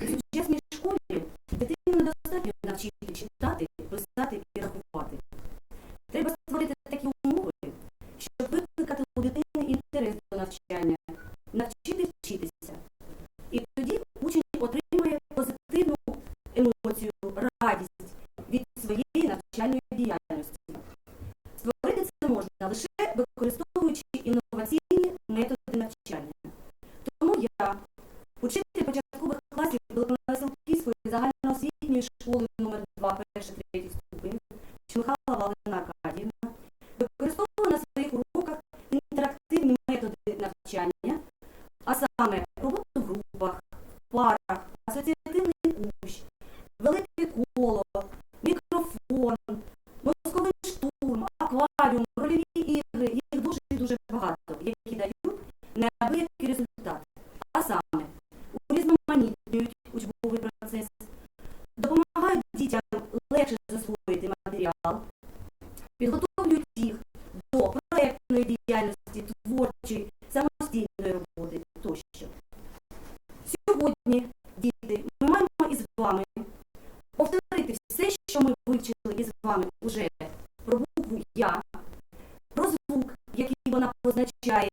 Сейчас неабиякий результат, а саме урізноманітнюють учбовий процес, допомагають дітям легше засвоїти матеріал, підготовлюють їх до проєктної діяльності, творчої, самостійної роботи тощо. Сьогодні, діти, ми маємо із вами повторити все, що ми вивчили із вами уже про букву Я, про звук, який вона позначає.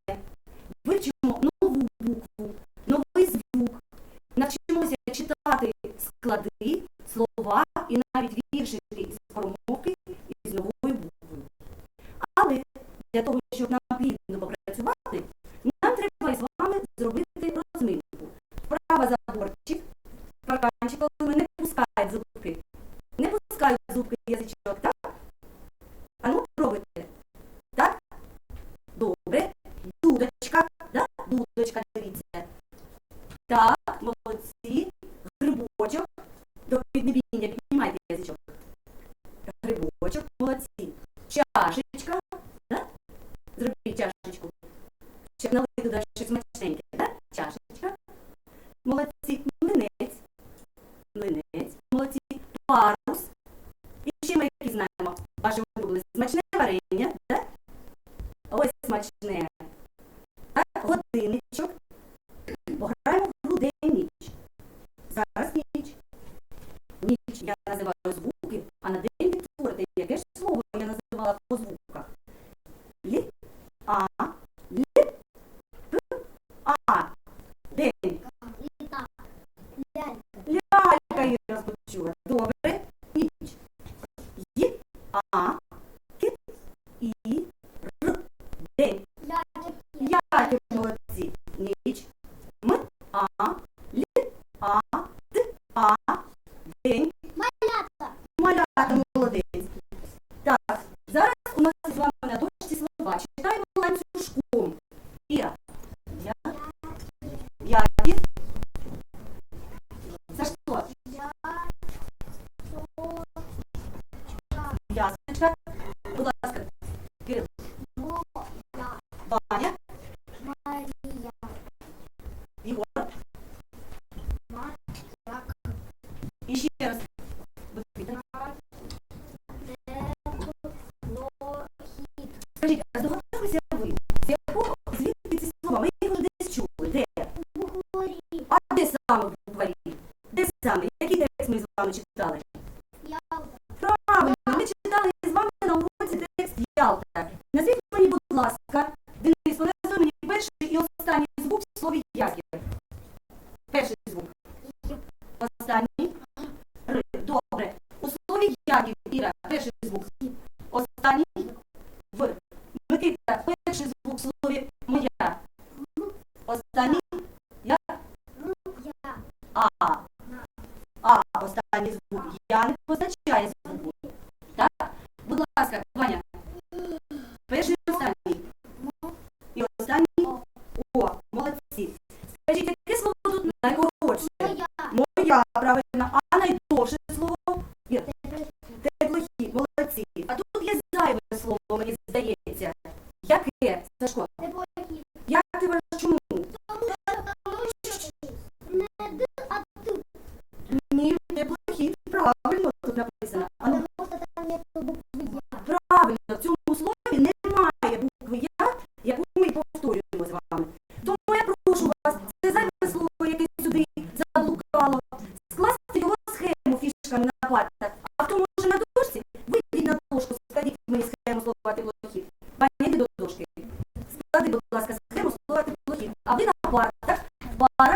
і навіть віршики з формовки і з новою буквою. Але для того, щоб нам плідно попрацювати, нам треба з вами зробити розминку. Права заборчик, парканчик, коли ми не Bạch І ще раз. Скажіть, а здогадалися ви? З якого. Де? Саме в дворі? Де саме? Який текст ми з вами? Lale Pazar Çayesi Склади, будь ласка, схему слова теплохід. А ви на партах, в парах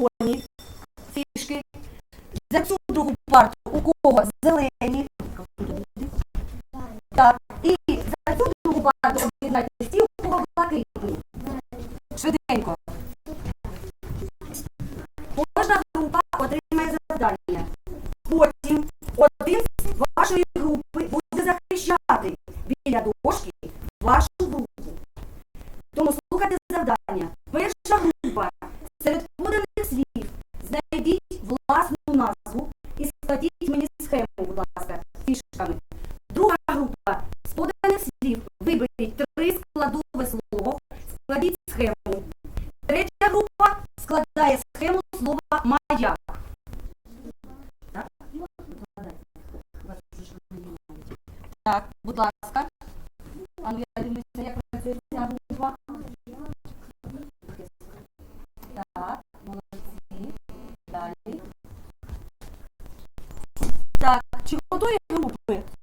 червоні фішки. За цю другу парту у кого зелені. Так. І за цю другу парту об'єднайте всі у кого блакитні. Швиденько. власну назву і складіть мені схему, будь ласка, фішками. Друга група з поданих слів виберіть три складове слово, складіть схему. Третя група складає схему слова маяк. Так, будь ласка. 都不会。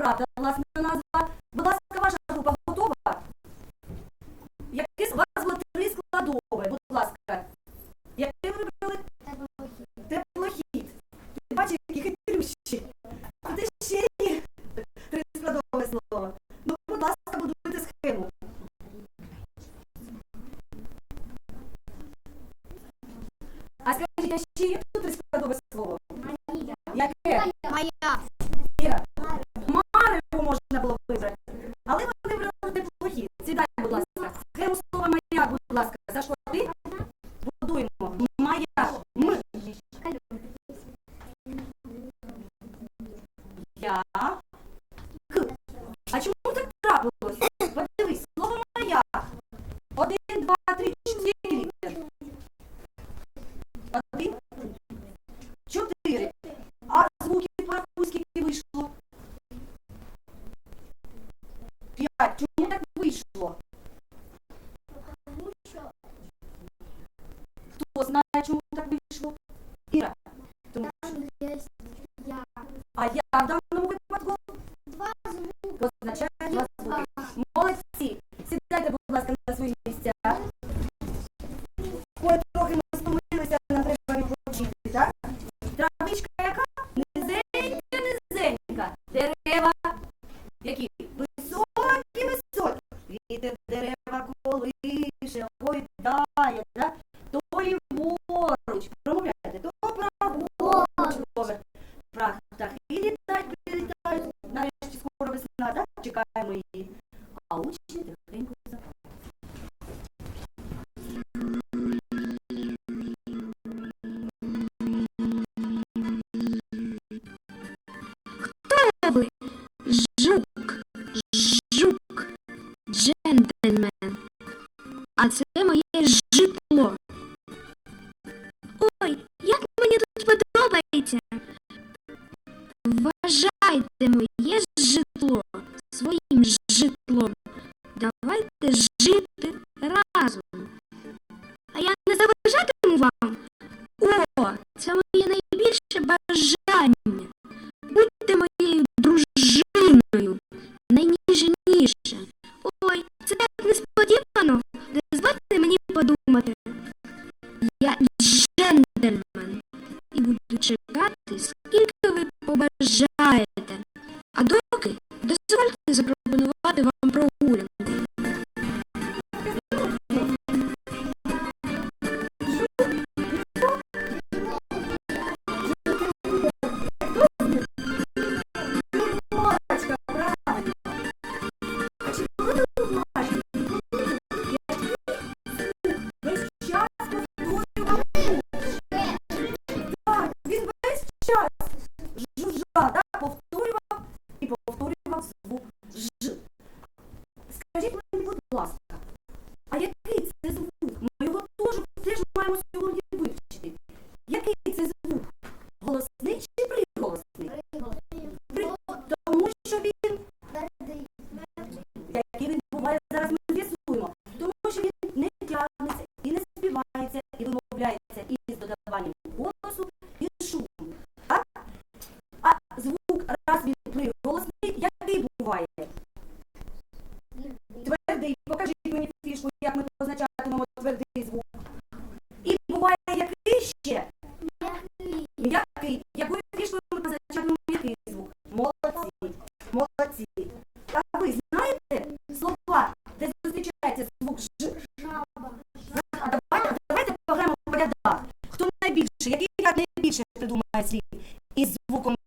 правда, власна назва, була На да? чекаємо її. подумати. Я джентльмен і буду чекати, скільки ви побажаєте. маємо сьогодні вивчити, який це звук? Голосний чи приголосний? Тому що він який він буває зараз, ми з'ясуємо. Тому що він не тягнеться і не співається, і вимовляється і з додаванням голосу, і шуму. Так? А звук раз він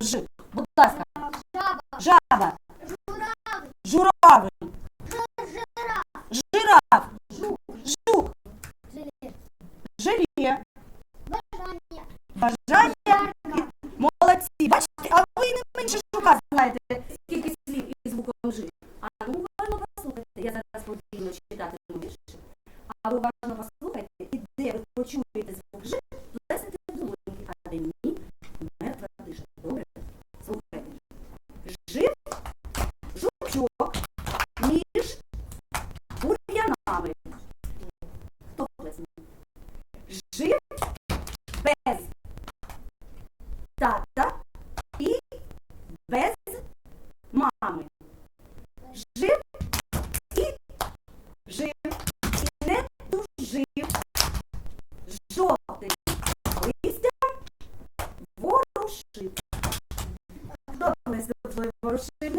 жив. Будь ласка. Жаба. Жаба. Журавль. Жираф. Жук. Жук. Желе. Бажання. Бажання. Молодці. Бачите, а ви не менше жука знаєте. Вдома ми зробили ворушили.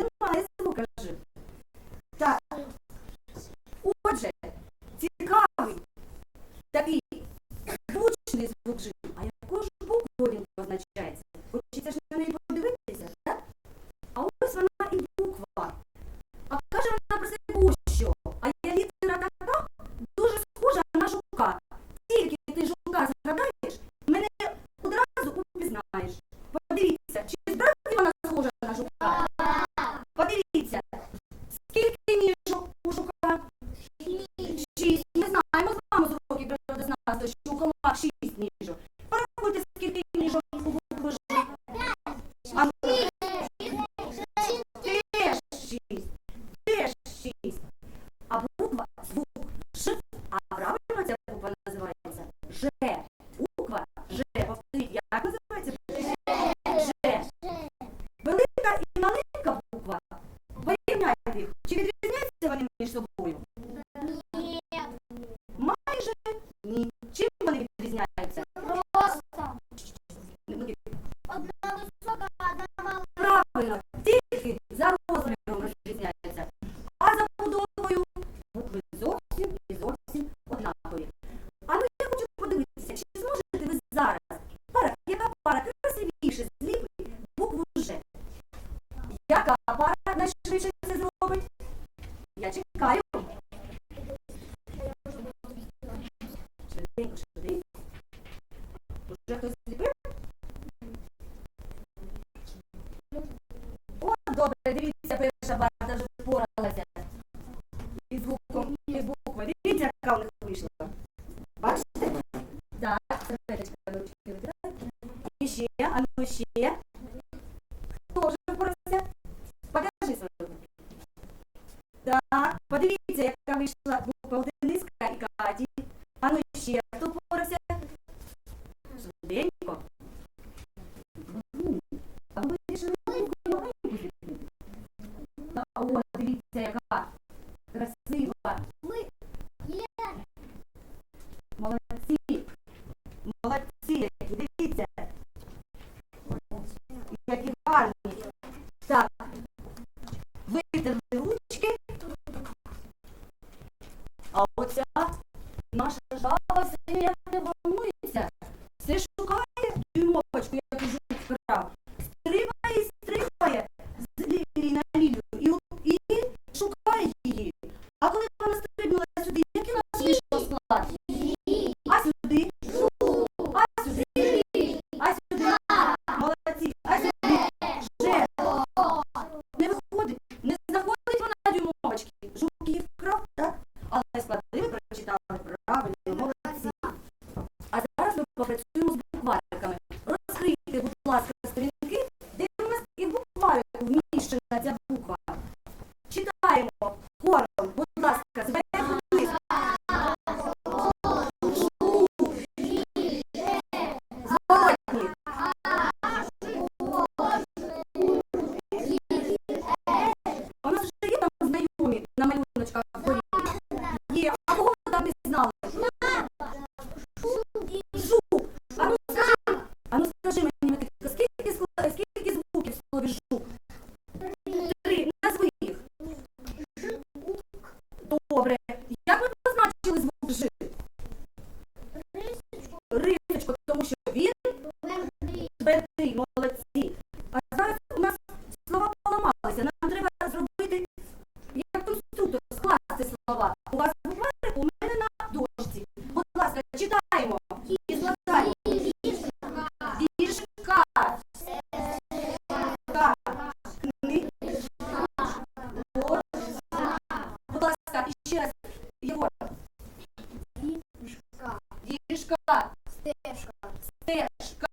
prayer добре, дивіться, перша барда вже впоралася із звуком, і буквою. Дивіться, яка у них вийшла. Бачите? Так, середочка ручки витирайте. І ще, а ну ще. Хто вже впорався? Покажи свою. Так, подивіться, яка вийшла. оця наша жаба синя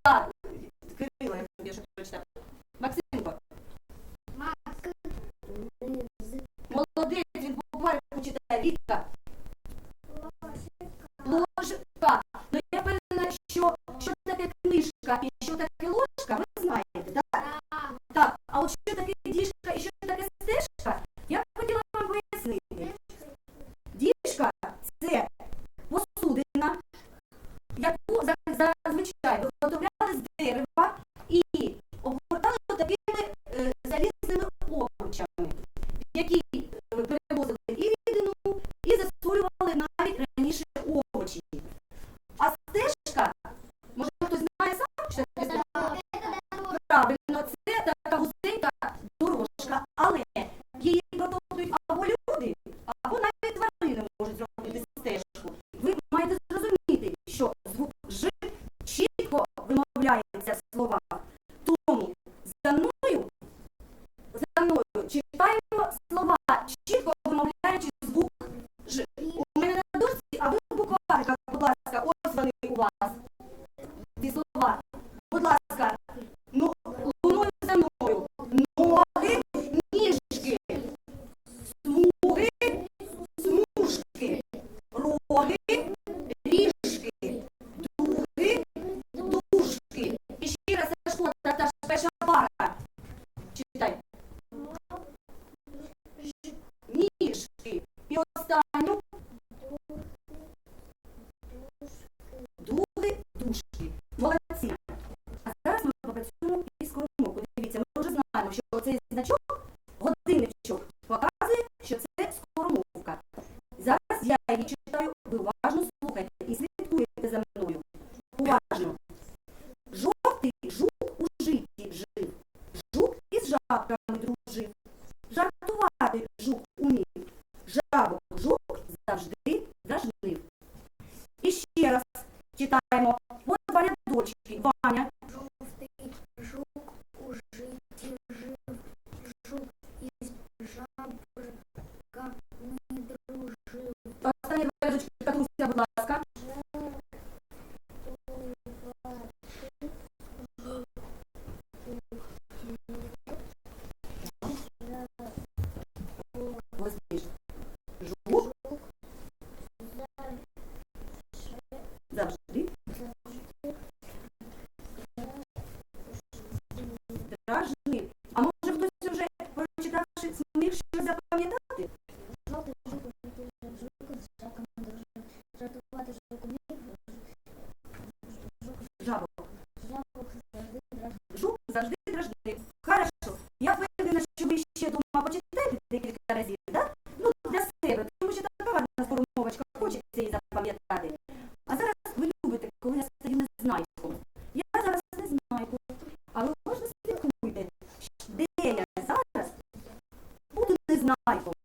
God. hoje. Я її читаю, ви уважно слухайте і слідкуєте за мною. Уважно. Жовтий жук у житті жив. Жук із жабками дружив. Жартувати жук умів. Жабок жук завжди зажнив. І ще раз читаємо. От Ваня дочки, Ваня Євгенія Бережечка, Катруся, будь ласка. ないと。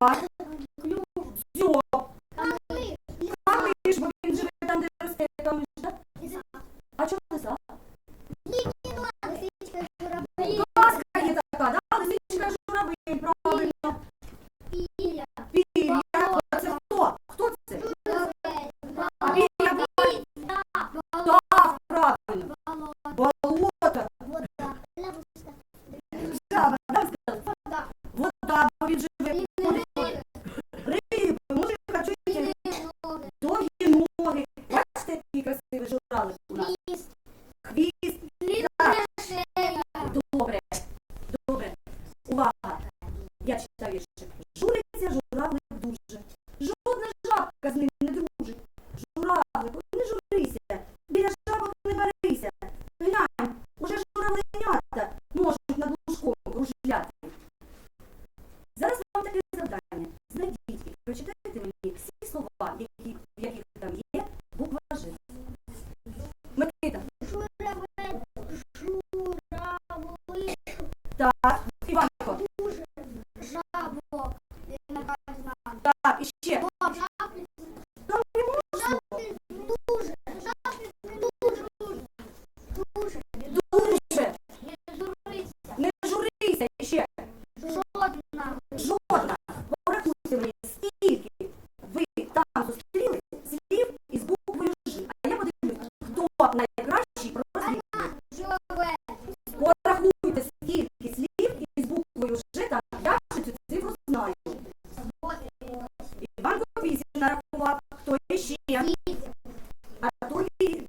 Жаба. Всі слова, які, в яких там є буква Ж. Микита. Так, Іванко. Так, і ще. Там не можна. Дуже. Не журися і ще. Жодна. Порахуйте мені, скільки ви там зустріли слів із буквою Ж. А я подивлюсь, хто найкращий прослідує. Порахуйте, скільки слів із буквою Ж там. Я вже цю цифру знаю. Іван вісім нарахував. Хто ще? А